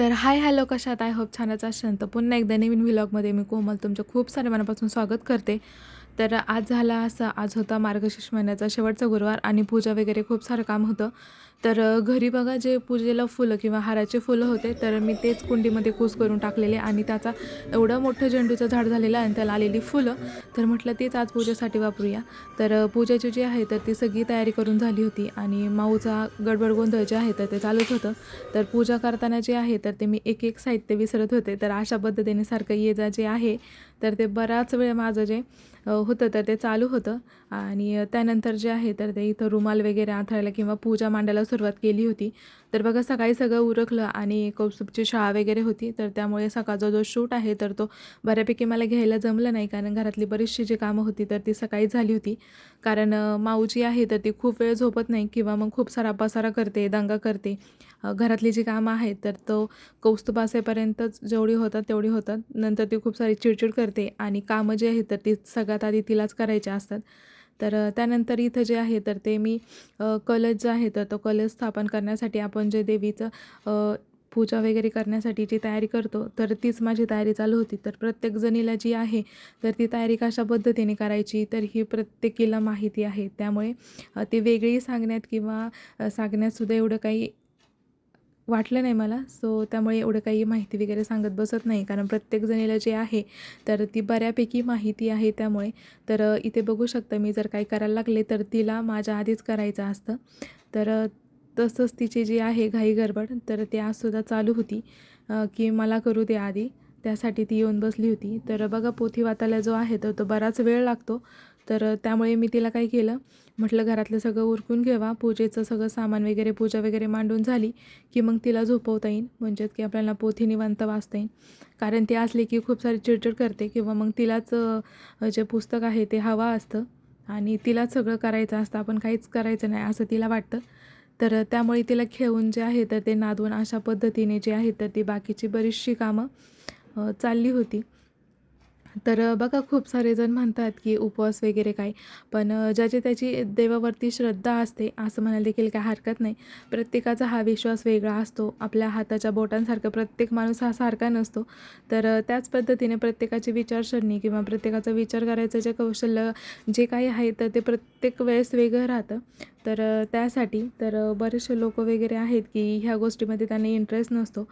तर hi hello कशात I hope छानच असेल. तर पुन्हा एकदा नवीन व्हिलॉगमध्ये मी कोमल तुमचं खूप सारे मनापासून स्वागत करते. तर आज झाला असं आज होता मार्गशीर्ष महिन्याचा शेवटचा गुरुवार आणि पूजा वगैरे खूप सारं काम होतं. तर घरी बघा जे पूजेला फुलं किंवा हाराचे फुलं होते तर मी तेच कुंडीमध्ये कूस करून टाकलेले आणि त्याचा एवढं मोठं झेंडूचं झाड झालेलं आणि त्याला आलेली फुलं. तर म्हटलं तेच आज पूजेसाठी वापरूया. तर पूजेची जी आहे तर ती सगळी तयारी करून झाली होती आणि माऊचा गडबड गोंधळ जे आहे तर ते चालूच होतं. तर पूजा करताना जे आहे तर ते मी एक एक साहित्य विसरत होते. तर अशा पद्धतीने सारखं ये जा जे आहे तर ते बराच वेळ माझं जे होतं तर ते चालू होतं. आणि त्यानंतर जे आहे तर ते इथं रुमाल वगैरे आथळायला किंवा पूजा मांडायला सुरुवात केली होती. तर बघा सकाळी सगळं उरकलं आणि कौस्तुभची शाळा वगैरे होती. तर त्यामुळे सकाळचा जो शूट आहे तर तो बऱ्यापैकी मला घ्यायला जमलं नाही. कारण घरातली बरीचशी जी कामं होती तर ती सकाळी झाली होती. कारण माऊजी आहे तर ती खूप वेळ झोपत नाही किंवा मग खूप सारा पसारा करते दंगा करते. घरातली जी कामं आहेत तर तो कौस्तुभ असेपर्यंतच जेवढी होतात तेवढी होतात. नंतर ती खूप सारी चिडचिड करते आणि कामं जी आहेत तर ती सगळ्यात आधी तिलाच करायची असतात. तर त्यानंतर इथं जे आहे तर ते मी कलश जो आहे तर तो कलश स्थापन करण्यासाठी आपण जे देवीचं पूजा वगैरे करण्यासाठी जी तयारी करतो तर तीच माझी तयारी चालू होती. तर प्रत्येक जणीला जी आहे तर ती तयारी कशा पद्धतीने करायची तर ही प्रत्येकीला माहिती आहे. त्यामुळे ती वेगळी सांगण्यात किंवा सांगण्यातसुद्धा एवढं काही वाटलं नाही मला. सो त्यामुळे एवढं काही माहिती वगैरे सांगत बसत नाही. कारण प्रत्येक जणीला जे आहे तर ती बऱ्यापैकी माहिती आहे त्यामुळे. तर इथे बघू शकता मी जर काही करायला लागले तर तिला माझ्या आधीच करायचं असतं. तर तसंच तिची जी आहे घाई गडबड तर ती आजसुद्धा चालू होती. की मला करू दे आधी. त्यासाठी ती येऊन बसली होती. तर बघा पोथी वाचायला जो आहे तर तो बराच वेळ लागतो. तर त्यामुळे मी तिला काय केलं? म्हटलं घरातलं सगळं उरकून घेवा. पूजेचं सगळं सामान वगैरे पूजा वगैरे मांडून झाली की मग तिला झोपवता येईल. म्हणजेच की आपल्याला पोथी निवांत वाचता येईल. कारण ती असली की खूप सारी चिडचिड करते किंवा मग तिलाच जे पुस्तक आहे ते हवं असतं आणि तिलाच सगळं करायचं असतं. आपण काहीच करायचं नाही असं तिला वाटतं. तर त्यामुळे तिला खेळून जे आहे तर ते नादवून अशा पद्धतीने जे आहे तर ती बाकीची बरीचशी कामं चालली होती. तर बघा खूप सारे जण म्हणतात की उपवास वगैरे काय पण ज्याची त्याची देवावरती श्रद्धा असते असं म्हणायला देखील काय हरकत नाही. प्रत्येकाचा हा विश्वास वेगळा असतो. आपल्या हाताच्या बोटांसारखा प्रत्येक माणूस हा सारखा नसतो. तर त्याच पद्धतीने प्रत्येकाची विचारसरणी किंवा प्रत्येकाचा विचार करायचं जे कौशल्य जे काही आहे तर ते प्रत्येक वेळेस वेगळं राहतं. तर त्यासाठी तर बरेचसे लोक वगैरे आहेत की ह्या गोष्टीमध्ये त्यांना इंटरेस्ट नसतो.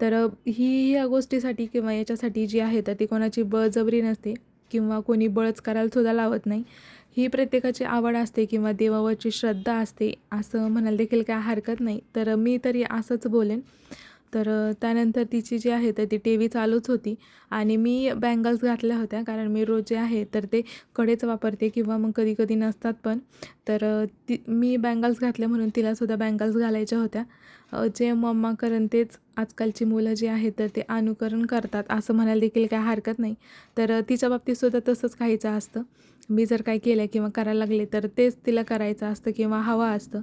तर ही ह्या गोष्टीसाठी किंवा याच्यासाठी जी आहे तर ती कोणाची बळजबरी नसते किंवा कोणी बळच करायला सुद्धा लावत नाही. ही प्रत्येकाची आवड असते किंवा देवावरची श्रद्धा असते असं म्हणायला देखील काय हरकत नाही. तर मी तरी असंच बोलेन. तर त्यानंतर तिची जी आहे तर ती टी व्ही चालूच होती आणि मी बँगल्स घातल्या होत्या कारण मी रोज जे आहे तर ते कडेच वापरते किंवा मग कधी कधी नसतात पण. तर ती मी बँगल्स घातल्या म्हणून तिलासुद्धा बँगल्स घालायच्या होत्या. जे मम्मा करण तेच आजकालची मुलं जी आहेत तर ते अनुकरण करतात असं म्हणायला देखील काय हरकत नाही. तर तिच्या बाबतीतसुद्धा तसंच काहीचं असतं. मी जर काय केलं किंवा करायला लागले तर तेच तिला करायचं असतं किंवा हवं असतं.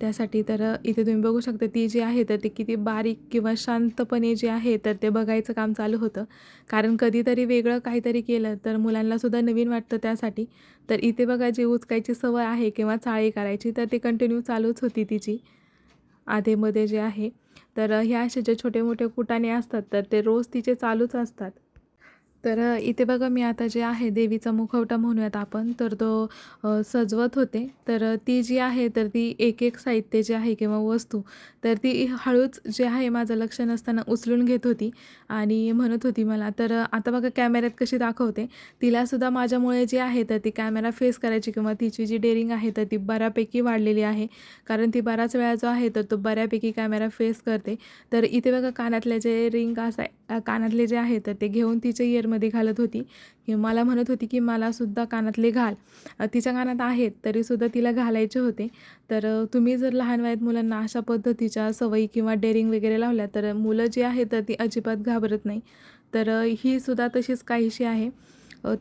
त्यासाठी तर इथे तुम्ही बघू शकता ती जी आहे तर ती किती बारीक किंवा शांतपणे जे आहे तर ते बघायचं काम चालू होतं. कारण कधीतरी वेगळं काहीतरी केलं तर मुलांनासुद्धा नवीन वाटतं त्यासाठी. तर इथे बघा जी उचकायची सवय आहे किंवा चाळी करायची तर ती कंटिन्यू चालूच होती तिची. आधेमध्ये जे आहे तर ह्या असे जे छोटे मोठे कुटाणे असतात तर ते रोज तिचे चालूच असतात. तर इथे बघा मी आता जे आहे देवीचा मुखवटा म्हणूयात आपण तर तो सजवत होते. तर ती जी आहे तर ती एक एक साहित्य जे आहे किंवा वस्तू तर ती हळूच जे आहे माझं लक्ष नसताना उचलून घेत होती आणि म्हणत होती मला. तर आता बघा कॅमेऱ्यात कशी दाखवते. तिलासुद्धा माझ्यामुळे जी आहे तर ती कॅमेरा फेस करायची किंवा तिची जी डेअरिंग आहे तर ती बऱ्यापैकी वाढलेली आहे. कारण ती बराच वेळा जो आहे तर तो बऱ्यापैकी कॅमेरा फेस करते. तर इथे बघा कानातले जे रिंग असा कानातले जे आहे तर ते घेऊन तिचे इयर मध्ये घालत होती. की मला म्हणत होती की मलासुद्धा कानातले घाल. तिच्या कानात आहेत तरीसुद्धा तिला घालायचे होते. तर तुम्ही जर लहान वयात मुलांना अशा पद्धतीच्या सवयी किंवा डेअरिंग वगैरे लावल्या तर मुलं जी आहेत तर ती अजिबात घाबरत नाही. तर ही सुद्धा तशीच काहीशी आहे.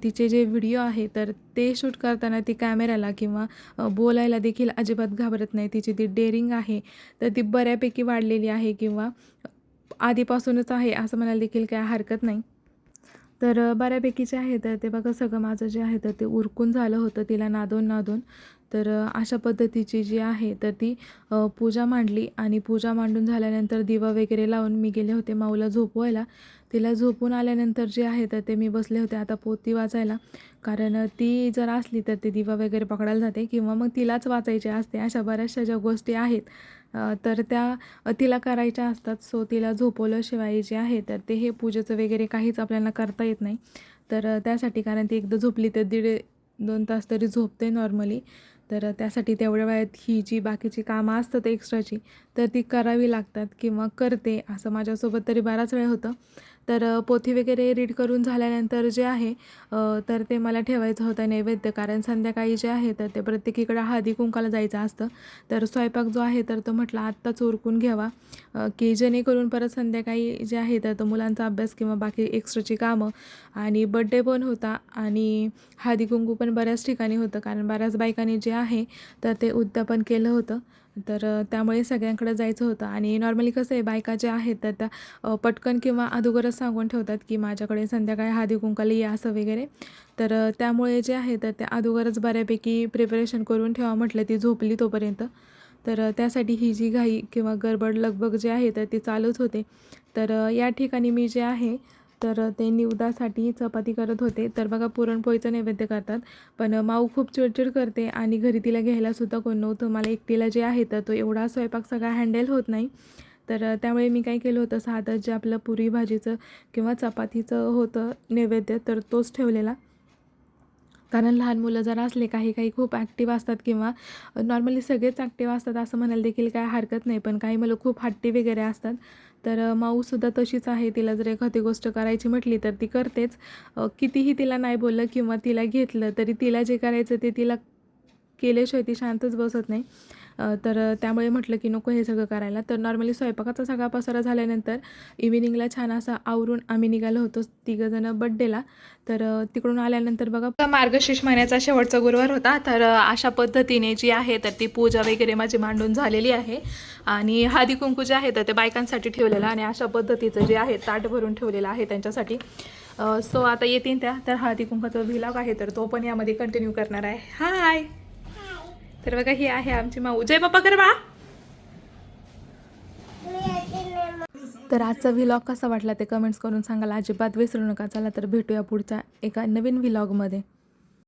तिचे जे व्हिडिओ आहे तर ते शूट करताना ती कॅमेऱ्याला किंवा बोलायला देखील अजिबात घाबरत नाही. तिची ती डेअरिंग आहे तर ती बऱ्यापैकी वाढलेली आहे किंवा आधीपासूनच आहे असं म्हणायला देखील काय हरकत नाही. तर बऱ्यापैकी जे आहे तर ते बघा सगळं माझं जे आहे तर ते उरकून झालं होतं तिला नादून नादून. तर अशा पद्धतीची जी आहे तर ती पूजा मांडली आणि पूजा मांडून झाल्यानंतर दिवा वगैरे लावून मी गेले होते माऊला झोपवायला. तिला झोपून आल्यानंतर जे आहे तर ते मी बसले होते आता पोती वाचायला. कारण ती जर असली तर ते दिवा वगैरे पकडायला जाते किंवा मग तिलाच वाचायची असते. अशा बऱ्याचशा ज्या गोष्टी आहेत तर त्या तिला करायच्या असतात. सो तिला झोपवल्याशिवाय जे आहे तर ते हे पूजेचं वगैरे काहीच आपल्याला करता येत नाही. तर त्यासाठी कारण ती एकदा झोपली तर दीड दोन तास तरी झोपते नॉर्मली. तर त्यासाठी तेवढ्या वेळात ही जी बाकीची कामं असतात एक्स्ट्राची तर ती करावी लागतात किंवा करते असं माझ्यासोबत तरी बराच वेळ होतं. तर पोथी वगैरे रीड करून झाल्यानंतर जे आहे तर ते मला ठेवायचं होतं नैवेद्य. कारण संध्याकाळी जे आहे तर ते प्रत्येकीकडं हळदी कुंकाला जायचं असतं. तर स्वयंपाक जो आहे तर तो म्हटलं आत्ताच उरकून घ्यावा. की जेणेकरून परत संध्याकाळी जे आहे तर तो मुलांचा अभ्यास किंवा बाकी एक्स्ट्राची कामं आणि बड्डे पण होता आणि हळदी कुंकू पण बऱ्याच ठिकाणी होतं. कारण बऱ्याच बायकांनी जे आहे तर ते उद्यापन केलं होतं. तर त्यामुळे सगळ्यांकडे जायचं होतं. आणि नॉर्मली कसं आहे बायका ज्या आहेत तर त्या पटकन किंवा अगोदरच सांगून ठेवतात की माझ्याकडे संध्याकाळी हळदी कुंकाला या असं वगैरे. तर त्यामुळे जे आहे तर त्या अगोदरच बऱ्यापैकी प्रिपरेशन करून ठेवा म्हटलं ती झोपली तोपर्यंत. तर त्यासाठी ही जी घाई किंवा गडबड लगबग जे आहे तर ती चालूच होते. तर या ठिकाणी मी जे आहे तर ते निवदासाठी चपाती करत होते. तर बघा पुरणपोळीचं नैवेद्य करतात. पण माऊ खूप चिडचिड करते आणि घरी तिला घ्यायलासुद्धा कोण नव्हतं. मला एकटीला जे आहे तर तो एवढा स्वयंपाक सगळा हँडल होत नाही. तर त्यामुळे मी काय केलं होतं साधं जे आपलं पुरी भाजीचं किंवा चपातीचं होतं नैवेद्य तर तोच ठेवलेला. कारण लहान मुलं जर असले काही काही खूप ॲक्टिव्ह असतात किंवा नॉर्मली सगळेच ॲक्टिव्ह असतात असं म्हणायला देखील काय हरकत नाही. पण काही मुलं खूप हट्टी वगैरे असतात. तर माऊसुद्धा तशीच आहे. तिला जर एखादी गोष्ट करायची म्हटली तर ती करतेच. कितीही तिला नाही बोललं किंवा तिला घेतलं तरी तिला जे करायचं ते तिला केल्याशिवाय ती शांतच बसत नाही. तर त्यामुळे म्हटलं की नको हे सगळं करायला. तर नॉर्मली स्वयंपाकाचा सगळा पसारा झाल्यानंतर इव्हिनिंगला छान असा आवरून आम्ही निघालो होतो तिघंजणं बड्डेला तर तिकडून आल्यानंतर बघा मार्गशीर्ष महिन्याचा शेवटचा गुरुवार होता. तर अशा पद्धतीने जी आहे तर ती पूजा वगैरे माझी मांडून झालेली आहे. आणि हळदी कुंकू जे आहे तर ते बायकांसाठी ठेवलेलं आणि अशा पद्धतीचं जे आहे ताट भरून ठेवलेलं आहे त्यांच्यासाठी. सो आता येतील त्या. तर हळदी कुंकाचा व्हिलॉग आहे तर तो पण यामध्ये कंटिन्यू करणार आहे. हाय तर बघा ही आहे आमची माऊ. जय बाप्पा कर बा. तर आजचा व्हिलॉग कसा वाटला ते कमेंट्स करून सांगायला अजिबात विसरू नका. चला तर भेटूया पुढच्या एका नवीन व्हिलॉगमध्ये